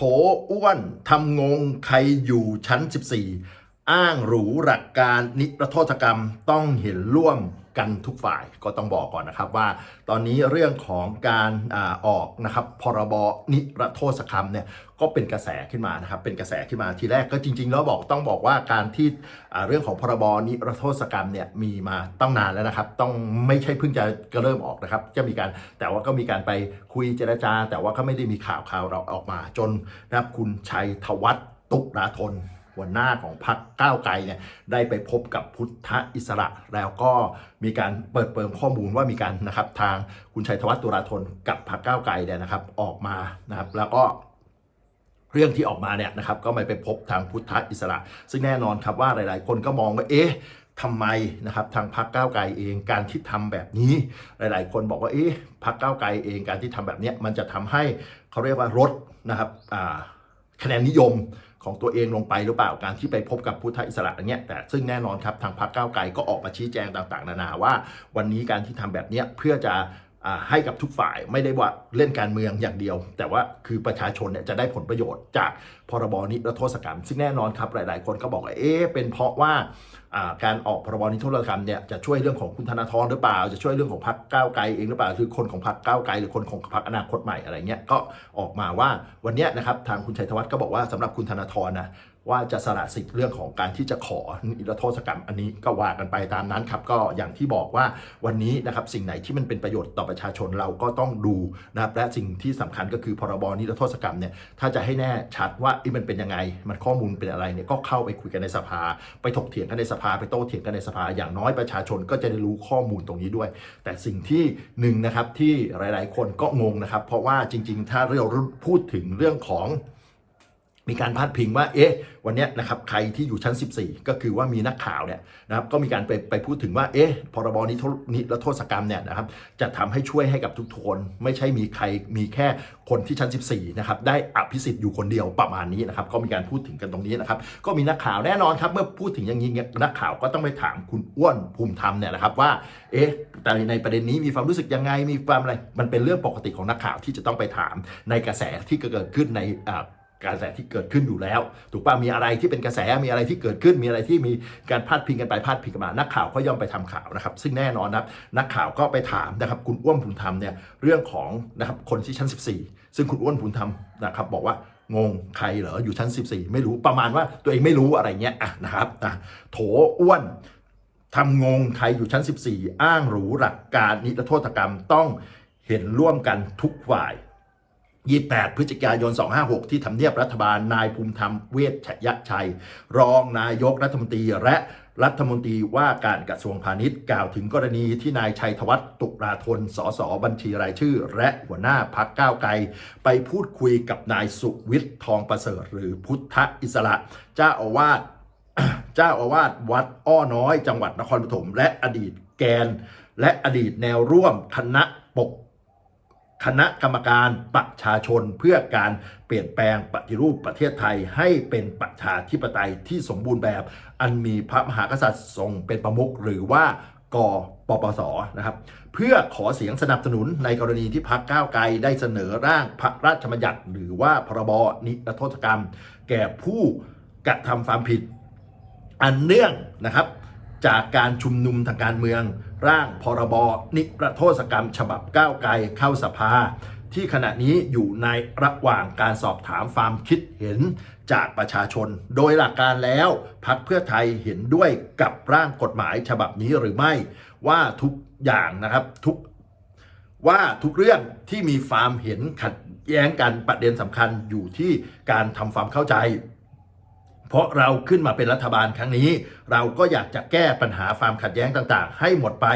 โถอ้วนทำงงใครอยู่ชั้น 14 อ้างหรูหลักการนิรโทษกรรมต้องเห็นร่วมกันทุกฝ่ายก็ต้องบอกก่อนนะครับว่า ตอนนี้เรื่องของการอาออกนะครับพรบนิรโทษกรรมเนี่ยก็เป็นกระแสขึ้นมานะครับเป็นกระแสขึ้นมาทีแรกก็จริงๆแล้วบอกต้องบอกว่าการที่อ่าเรื่องของพรบนิรโทษกรรมเนี่ยมีมาตั้งนานแล้วนะครับ ต้องไม่ใช่เพิ่งจะเริ่มออกนะครับจะมีการแต่ว่าก็มีการไปคุยเจรจา แต่ว่าก็ไม่ได้มีข่าวข่าวเราออกมาจนนะครับคุณชัยธวัฒน์ตุลาธน หัวหน้าของพรรคก้าวไกลเนี่ยได้ไปพบกับพุทธอิสระ แล้วก็มีการเปิดเปิงข้อมูลว่ามีการนะครับทางคุณชัยธวัฒน์ตุลาธนกับพรรคก้าวไกลเนี่ยนะครับออกมานะครับแล้วก็เรื่องที่ออกมาเนี่ยนะครับก็ไม่ไปพบทางพุทธอิสระ ซึ่งแน่นอนครับว่าหลาย ๆ คนก็มองว่าเอ๊ะทำไมนะครับทางพรรคก้าวไกลเองการที่ทำแบบนี้ หลาย ๆ คนบอกว่าเอ๊ะพรรคก้าวไกลเองการที่ทำแบบนี้มันจะทำให้เขาเรียกว่าลดนะครับคะแนนนิยม ของตัวเองลงไปหรือเปล่าการที่ไปพบกับพุทธอิสระเนี่ยแต่ซึ่งแน่นอนครับทางพรรคก้าวไกลก็ออกมาชี้แจงต่างๆ นานาว่า วันนี้การที่ทำแบบเนี้ยเพื่อจะให้กับทุกฝ่ายไม่ได้ว่าเล่นการเมืองอย่างเดียว แต่ว่าคือประชาชนเนี่ยจะได้ผลประโยชน์จาก พรบนิรโทษกรรม ซึ่งแน่นอนครับหลาย ๆ คนก็บอกว่าเอ๊ะเป็นเพราะว่าการออกพรบนิรโทษกรรมเนี่ยจะช่วยเรื่องของคุณธนาธรหรือเปล่า จะช่วยเรื่องของพรรคก้าวไกลเองหรือเปล่าคือคนของพรรคก้าวไกลหรือคนของพรรคอนาคตใหม่อะไรเงี้ยก็ออกมาว่าวันเนี้ยนะครับทางคุณชัยธวัฒน์ก็บอกว่าสำหรับคุณธนาธรนะว่าจะสละสิทธิ์เรื่องของการที่จะขอนิรโทษกรรมอันนี้ก็ว่ากันไปตามนั้นครับ ก็อย่างที่บอกว่าวันนี้นะครับสิ่งไหนที่มันเป็นประโยชน์ต่อประชาชนเราก็ต้องดูนะครับและสิ่งที่สำคัญก็คือพรบนิรโทษกรรมเนี่ยถ้าจะให้แน่ชัดว่ามันเป็นยังไง มันข้อมูลเป็นอะไรเนี่ยก็เข้าไปคุยกันในสภา ไปถกเถียงกันในสภา ไปโต้เถียงกันในสภา อย่างน้อยประชาชนก็จะได้รู้ข้อมูลตรงนี้ด้วย แต่สิ่งที่หนึ่งนะครับที่หลาย ๆ คนก็งงนะครับ เพราะว่าจริง ๆ ถ้าเราพูดถึงเรื่องของ มีการพาดพิงว่า เอ๊ะ วันนี้นะครับใครที่อยู่ชั้น 14 ก็คือว่ามีนักข่าวเนี่ยนะครับก็มีการไปไปพูดถึงว่า เอ๊ะ พรบนิโทษนิรโทษกรรมเนี่ยนะครับจะทำให้ช่วยให้กับทุกคน ไม่ใช่มีใครมีแค่คนที่ชั้น 14 นะครับได้อภิสิทธิ์อยู่คนเดียวประมาณนี้นะครับก็มีการพูดถึงกันตรงนี้นะครับก็มีนักข่าวแน่นอนครับเมื่อพูดถึงอย่างนี้นักข่าวก็ต้องไปถามคุณอ้วนภูมิธรรมเนี่ยนะครับว่า เอ๊ะ แต่ในประเด็นนี้มีความรู้สึกยังไงมีความอะไรมันเป็นเรื่องปกติของนักข่าวที่จะต้องไปถามในกระแสที่เกิดขึ้นในอ่า กระแสที่เกิดขึ้นอยู่แล้ว ถูกป่ะมีอะไรที่เป็นกระแสมีอะไรที่เกิดขึ้น มีอะไรที่มีการพาดพิงกันไปพาดพิงกันมานักข่าวก็ย่อมไปทำข่าวนะครับ ซึ่งแน่นอนนะครับนักข่าวก็ไปถามนะครับ คุณอ้วนภูมิธรรมเนี่ยเรื่องของนะครับคนที่ชั้น 14 ซึ่งคุณอ้วนภูมิธรรมนะครับบอกว่างงใครเหรออยู่ชั้น 14 ไม่รู้ประมาณว่าตัวเองไม่รู้อะไรเงี้ยอะนะครับอะโถอ้วนทำงงใครอยู่ชั้น 14 อ้างหรูหลักการนิรโทษกรรมต้องเห็นร่วมกันทุกฝ่าย 28 พฤศจิกายน 256 ที่ทำเนียบรัฐบาลนายภูมิธรรมเวชชยชัย รองนายกรัฐมนตรีและรัฐมนตรีว่าการกระทรวงพาณิชย์กล่าวถึงกรณีที่นายชัยธวัฒน์ตุลาธน สสบัญชีรายชื่อ และหัวหน้าพักก้าวไกล ไปพูดคุยกับนายสุวิทย์ทองประเสริฐหรือพุทธอิสระ เจ้าอาวาสเจ้าอาวาสวัดอ้อน้อย จังหวัดนครปฐมและอดีตแกน และอดีตแนวร่วมคณะปก คณะกรรมการประชาชนเพื่อการเปลี่ยนแปลงปฏิรูปประเทศไทยให้เป็นประชาธิปไตยที่สมบูรณ์แบบ อันมีพระมหากษัตริย์ทรงเป็นประมุขหรือว่ากปปสนะครับ เพื่อขอเสียงสนับสนุนในกรณีที่พรรคก้าวไกลได้เสนอร่างพระราชบัญญัติหรือว่าพรบนิรโทษกรรม แก่ผู้กระทำความผิด อันเนื่องนะครับจากการชุมนุมทางการเมือง ร่างพรบนิรโทษกรรม ฉบับก้าวไกลเข้าสภา ที่ขณะนี้อยู่ในระหว่างการสอบถามความคิดเห็นจากประชาชน โดยหลักการแล้วพักเพื่อไทยเห็นด้วยกับร่างกฎหมายฉบับนี้หรือไม่ ว่าทุกอย่างนะครับทุกว่าทุกเรื่องที่มีความเห็นขัดแย้งกันประเด็นสำคัญอยู่ที่การทำความเข้าใจ เพราะเราขึ้นมาเป็นรัฐบาลครั้งนี้ เราก็อยากจะแก้ปัญหาความขัดแย้งต่างๆ ให้หมดไป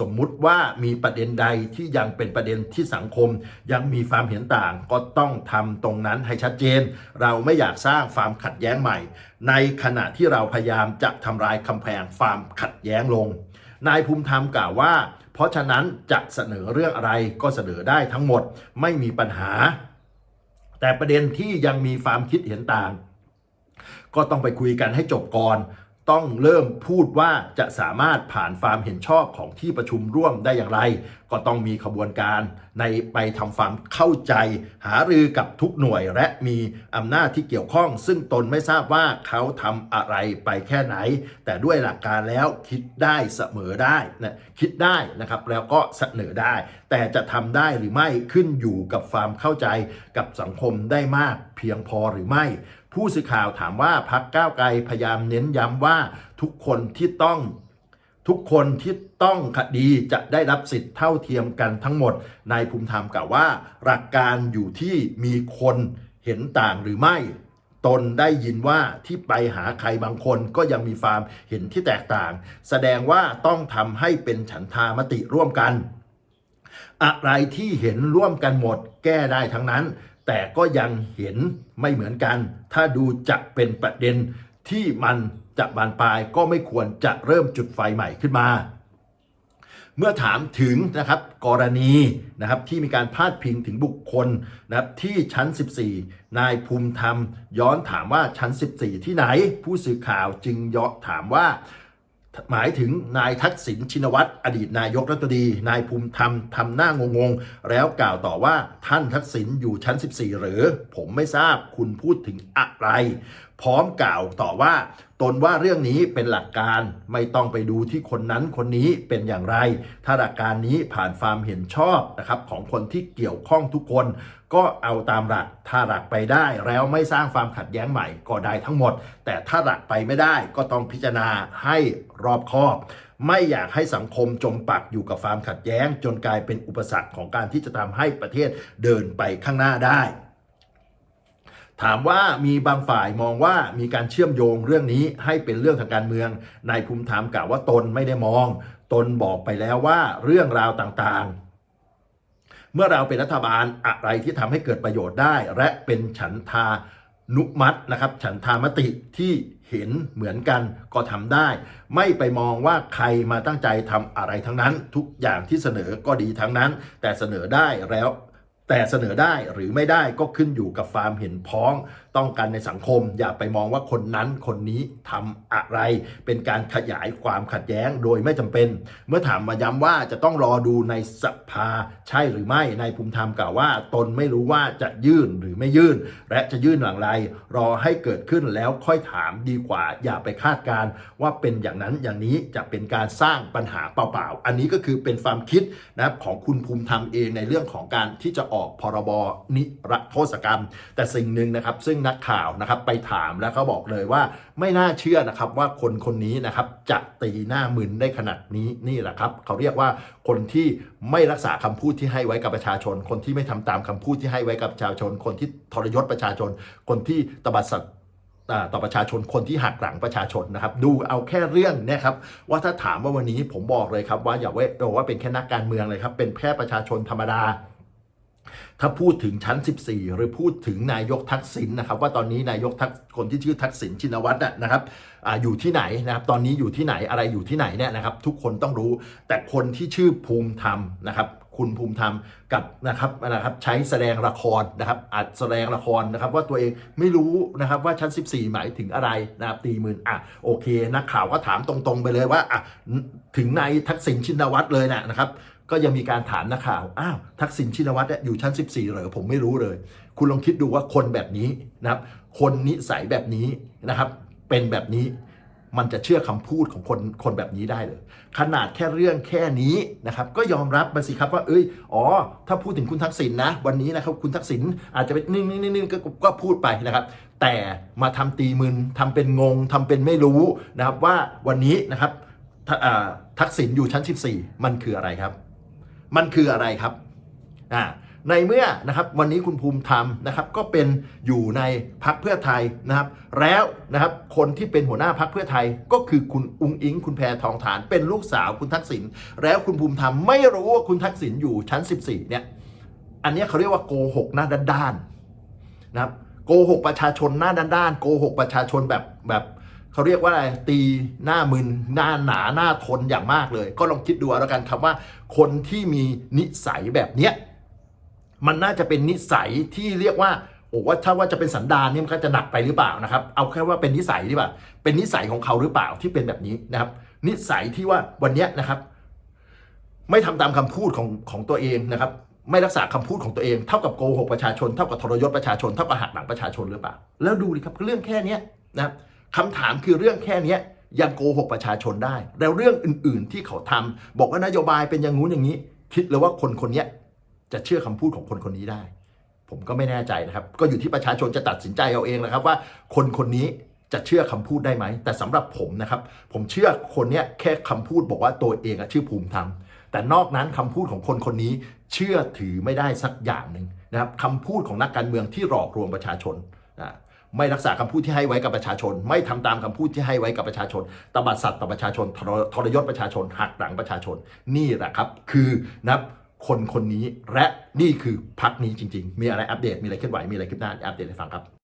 สมมุติว่ามีประเด็นใดที่ยังเป็นประเด็นที่สังคม ยังมีความเห็นต่างก็ต้องทำตรงนั้นให้ชัดเจน เราไม่อยากสร้างความขัดแย้งใหม่ ในขณะที่เราพยายามจะทำลายกำแพงความขัดแย้งลงนายภูมิธรรมกล่าวว่า เพราะฉะนั้นจะเสนอเรื่องอะไรก็เสนอได้ทั้งหมดไม่มีปัญหา แต่ประเด็นที่ยังมีความคิดเห็นต่าง ก็ต้องไปคุยกันให้จบก่อน ต้องเริ่มพูดว่าจะสามารถผ่านความเห็นชอบของที่ประชุมร่วมได้อย่างไร ก็ต้องมีขบวนการในไปทำความเข้าใจ หารือกับทุกหน่วยและมีอำนาจที่เกี่ยวข้อง ซึ่งตนไม่ทราบว่าเขาทำอะไรไปแค่ไหน แต่ด้วยหลักการแล้วคิดได้เสมอได้นะคิดได้นะครับแล้วก็เสนอได้ แต่จะทำได้หรือไม่ขึ้นอยู่กับความเข้าใจกับสังคมได้มากเพียงพอหรือไม่ ผู้สื่อข่าวถามว่าพักก้าวไกลพยายามเน้นย้ำว่าทุกคนที่ต้องทุกคนที่ต้องคดีจะได้รับสิทธิ์เท่าเทียมกันทั้งหมดนายภูมิธรรมกล่าวว่า หลักการอยู่ที่มีคนเห็นต่างหรือไม่ ตนได้ยินว่าที่ไปหาใครบางคนก็ยังมีความเห็นที่แตกต่าง แสดงว่าต้องทำให้เป็นฉันทามติร่วมกัน อะไรที่เห็นร่วมกันหมดแก้ได้ทั้งนั้น แต่ก็ยังเห็นไม่เหมือนกัน ถ้าดูจะเป็นประเด็นที่มันจะบานปลายก็ไม่ควรจะเริ่มจุดไฟใหม่ขึ้นมาเมื่อถามถึงนะครับกรณีนะครับที่มีการพาดพิงถึงบุคคลนะครับที่ชั้น 14 นายภูมิธรรม ย้อนถามว่าชั้น 14 ที่ไหน ผู้สื่อข่าวจึงย้อนถามว่า หมายถึงนายทักษิณชินวัตรอดีตนายกรัฐมนตรีนายภูมิธรรมทำหน้างงๆ แล้วกล่าวต่อว่าท่านทักษิณอยู่ชั้น 14 หรือ ผมไม่ทราบคุณพูดถึงอะไร พร้อมกล่าวต่อว่า ตนว่าเรื่องนี้เป็นหลักการไม่ต้องไปดูที่คนนั้นคนนี้เป็นอย่างไร ถ้าหลักการนี้ผ่านความเห็นชอบนะครับของคนที่เกี่ยวข้องทุกคน ก็เอาตามหลักถ้าหลักไปได้แล้วไม่สร้างความขัดแย้งใหม่ก็ได้ทั้งหมด แต่ถ้าหลักไปไม่ได้ก็ต้องพิจารณาให้รอบคอบ ไม่อยากให้สังคมจมปักอยู่กับความขัดแย้ง จนกลายเป็นอุปสรรคของการที่จะทำให้ประเทศเดินไปข้างหน้าได้ ถามว่ามีบางฝ่ายมองว่ามีการเชื่อมโยงเรื่องนี้ให้เป็นเรื่องทางการเมืองนายภูมิธรรมกล่าวว่าตนไม่ได้มอง ตนบอกไปแล้วว่าเรื่องราวต่างๆ เมื่อเราเป็นรัฐบาลอะไรที่ทำให้เกิดประโยชน์ได้ และเป็นฉันทานุมัตินะครับ ฉันทามติที่เห็นเหมือนกันก็ทำได้ ไม่ไปมองว่าใครมาตั้งใจทำอะไรทั้งนั้น ทุกอย่างที่เสนอก็ดีทั้งนั้น แต่เสนอได้แล้ว แต่เสนอได้หรือไม่ได้ก็ขึ้นอยู่กับความเห็นพ้อง ต้องกันในสังคม อย่าไปมองว่าคนนั้นคนนี้ทำอะไร เป็นการขยายความขัดแย้งโดยไม่จำเป็น เมื่อถามมาย้ำว่าจะต้องรอดูในสภาใช่หรือไม่นายภูมิธรรมกล่าวว่า ตนไม่รู้ว่าจะยื่นหรือไม่ยื่น และจะยื่นหลังไร รอให้เกิดขึ้นแล้วค่อยถามดีกว่า อย่าไปคาดการณ์ว่าเป็นอย่างนั้นอย่างนี้จะเป็นการสร้างปัญหาเปล่าๆ อันนี้ก็คือเป็นความคิดนะครับของคุณภูมิธรรมเองในเรื่องของการที่จะออกพรบนิรโทษกรรม แต่สิ่งหนึ่งนะครับซึ่งนักข่าวนะครับไปถามแล้วเขาบอกเลยว่าไม่น่าเชื่อนะครับว่าคนคนนี้นะครับจะตีหน้ามึนได้ขนาดนี้นี่แหละครับเขาเรียกว่าคนที่ไม่รักษาคำพูดที่ให้ไว้กับประชาชน คนที่ไม่ทำตามคำพูดที่ให้ไว้กับประชาชน คนที่ทรยศประชาชน คนที่ตบัดสัตต่อประชาชนคนที่หักหลังประชาชนนะครับดูเอาแค่เรื่องเนะครับว่าถ้าถามว่าวันนี้ผมบอกเลยครับว่าอย่าไว้ว่าเป็นแค่นักการเมืองเลยครับเป็นแค่ประชาชนธรรมดา ถ้าพูดถึงชั้น 14 หรือพูดถึงนายกทักษิณนะครับ ว่าตอนนี้นายกทักคนที่ชื่อทักษิณชินวัตรน่ะนะครับออยู่ที่ไหนนะครับตอนนี้อยู่ที่ไหนอะไรอยู่ที่ไหนเนี่ยนะครับ ทุกคนต้องรู้แต่คนที่ชื่อภูมิธรรมนะครับ คุณภูมิธรรมกับนะครับนะครับใช้แสดงละครนะครับอัดแสดงละครนะครับ ว่าตัวเองไม่รู้นะครับว่าชั้น 14 หมายถึงอะไรนะครับตีหมื่นอะโอเค นักข่าวก็ถามตรงๆไปเลยว่าอะถึงนายทักษิณชินวัตรเลยนะนะครับ ก็ยังมีการถามนักข่าว อ้าว ทักษิณชินวัตรอยู่ชั้น 14เหรอผมไม่รู้เลย คุณลองคิดดูว่าคนแบบนี้นะครับ คนนิสัยแบบนี้นะครับ เป็นแบบนี้ มันจะเชื่อคำพูดของคนคนแบบนี้ได้เลย ขนาดแค่เรื่องแค่นี้นะครับ ก็ยอมรับมาสิครับว่า เอ้ย อ๋อ ถ้าพูดถึงคุณทักษิณนะวันนี้นะครับ คุณทักษิณอาจจะเป็นนิ่งๆๆๆก็ก็พูดไปนะครับ แต่มาทำตีมึนทำเป็นงงทำเป็นไม่รู้นะครับว่าวันนี้นะครับทัอ่าทักษิณอยู่ชั้น 14 มันคืออะไรครับ มันคืออะไรครับอ่าในเมื่อนะครับวันนี้คุณภูมิธรรมนะครับก็เป็นอยู่ในพักเพื่อไทยนะครับ แล้วนะครับคนที่เป็นหัวหน้าพักเพื่อไทยก็คือคุณอุงอิง คุณแพทองฐาน เป็นลูกสาวคุณทักษิณแล้วคุณภูมิธรรมไม่รู้ว่าคุณทักษิณอยู่ชั้น 14เนี่ยอันนี้เขาเรียกว่าโกหกหน้าด้านๆนะครับโกหกประชาชนหน้าด้านๆโกหกประชาชนแบบแบบ เขาเรียกว่าอะไรตีหน้ามึนหน้าหนาหน้าทนอย่างมากเลย ก็ลองคิดดูเอาแล้วกันครับว่าคนที่มีนิสัยแบบเนี้ยมันน่าจะเป็นนิสัยที่เรียกว่าโอ้ว่าถ้าว่าจะเป็นสันดานเนี่ยมันก็จะหนักไปหรือเปล่านะครับเอาแค่ว่าเป็นนิสัยดีกว่าเป็นนิสัยของเขาหรือเปล่าที่เป็นแบบนี้นะครับ นิสัยที่ว่าวันเนี้ยนะครับ ไม่ทำตามคำพูดของของตัวเองนะครับ ไม่รักษาคำพูดของตัวเองเท่ากับโกหกประชาชนเท่ากับทรยศประชาชนเท่ากับหักหลังประชาชนหรือเปล่า แล้วดูดิครับเรื่องแค่เนี้ยนะครับ คำถามคือเรื่องแค่นี้ยังโกหกประชาชนได้ แล้วเรื่องอื่น ๆ ที่เขาทำบอกว่านโยบายเป็นอย่างงู้นอย่างนี้ คิดเลยว่าคนคนนี้จะเชื่อคำพูดของคนคนนี้ได้ ผมก็ไม่แน่ใจนะครับ ก็อยู่ที่ประชาชนจะตัดสินใจเอาเองนะครับ ว่าคนคนนี้จะเชื่อคำพูดได้ไหม แต่สำหรับผมนะครับ ผมเชื่อคนนี้แค่คำพูดบอกว่าตัวเองชื่อภูมิธรรมแต่นอกนั้นคำพูดของคนคนนี้เชื่อถือไม่ได้สักอย่างหนึ่งนะครับคำพูดของนักการเมืองที่หลอกลวงประชาชน ไม่รักษาคำพูดที่ให้ไว้กับประชาชน ไม่ทำตามคำพูดที่ให้ไว้กับประชาชนตบัดสัตว์ต่อประชาชนทรยศประชาชนหักหลังประชาชน นี่แหละครับ คือนับคนคนนี้และนี่คือพักนี้จริง ๆ มีอะไรอัปเดตมีอะไรเคลื่อนไหวมีอะไรคืบหน้าอัปเดตให้ฟังครับ